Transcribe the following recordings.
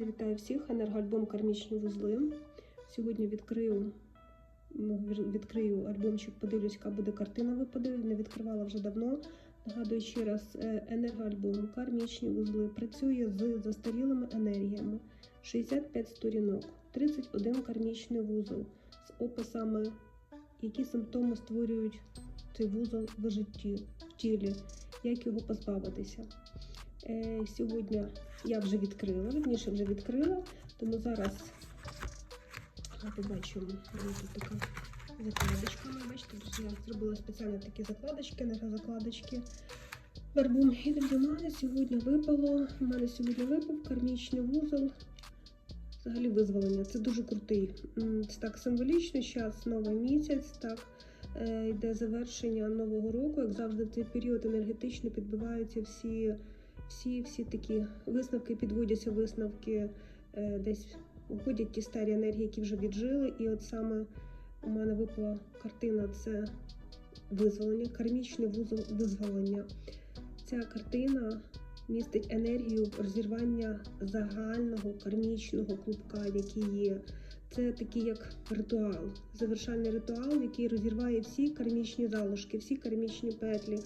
Вітаю всіх, енергоальбом Кармічні вузли. Сьогодні відкрию, ну, відкрию альбомчик, подивлюсь, яка буде картина випаде. Не відкривала вже давно. Нагадую ще раз, е, енергоальбом Кармічні вузли працює з застарілими енергіями. 65 сторінок, 31 кармічний вузол з описами, які симптоми створюють цей вузол в житті, в тілі, як його позбавитися. Е, Сьогодні я вже відкрила, вірніше вже відкрила, тому зараз ми побачимо, тут така закладочка. Бачите, я зробила спеціально такі закладочки, енергозакладочки. Барбум. І друзі, мене сьогодні випало, в мене сьогодні випав кармічний вузол. Взагалі визволення. Це дуже крутий. Це так символічно, зараз новий місяць, так е, йде завершення нового року. Як завжди, в цей період енергетично підбиваються всі всі, всі такі висновки, підводяться висновки, е, десь уходять ті старі енергії, які вже віджили. І от саме у мене випала картина це визволення, кармічний вузол визволення. Ця картина містить енергію розірвання загального кармічного клубка, який є. Це такий як ритуал, завершальний ритуал, який розірває всі кармічні залишки, всі кармічні петлі.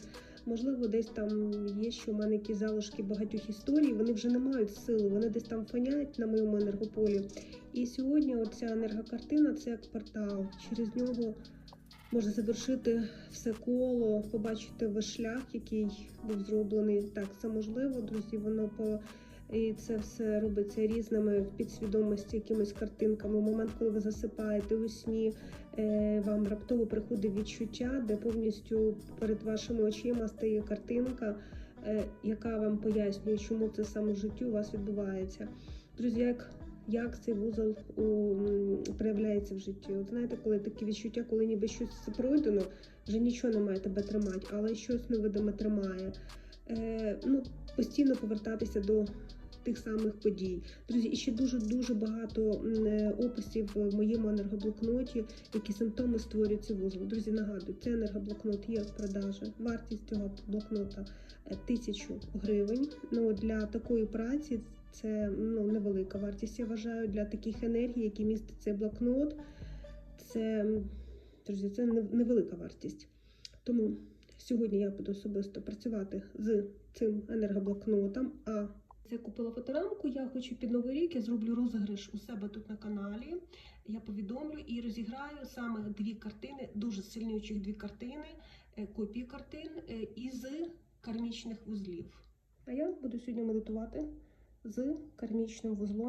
Можливо, десь там є, що в мене якісь залишки багатьох історій, вони вже не мають сили, вони десь там фаняють на моєму енергополі. І сьогодні оця енергокартина це як портал. Через нього можна завершити все коло, побачити весь шлях, який був зроблений. Так, це можливо, друзі, воно по. І це все робиться різними в підсвідомості якимись картинками. В момент, коли ви засипаєте у сні, е, вам раптово приходить відчуття, де повністю перед вашими очима стає картинка, е, яка вам пояснює, чому це саме в житті у вас відбувається. Друзі, як, як цей вузол у, проявляється в житті? От знаєте, коли такі відчуття, коли ніби щось пройдено, вже нічого немає тебе тримати, але щось невидиме тримає. Е, ну, постійно повертатися до тих самих подій. Друзі, і ще дуже дуже багато е, описів в моєму енергоблокноті, які симптоми створюють цей вузол. Друзі, нагадую, цей енергоблокнот є в продажі. Вартість цього блокнота е, тисячу гривень. Ну для такої праці це ну невелика вартість. Я вважаю для таких енергій, які містить цей блокнот. Це друзі, це невелика вартість. Тому сьогодні я буду особисто працювати з цим енергоблокнотом. А це купила фоторамку. Я хочу під новий рік. Я зроблю розіграш у себе тут на каналі. Я повідомлю і розіграю саме дві картини, дуже сильнючих дві картини, е, копії картин е, із кармічних вузлів. А я буду сьогодні медитувати з кармічним вузлом.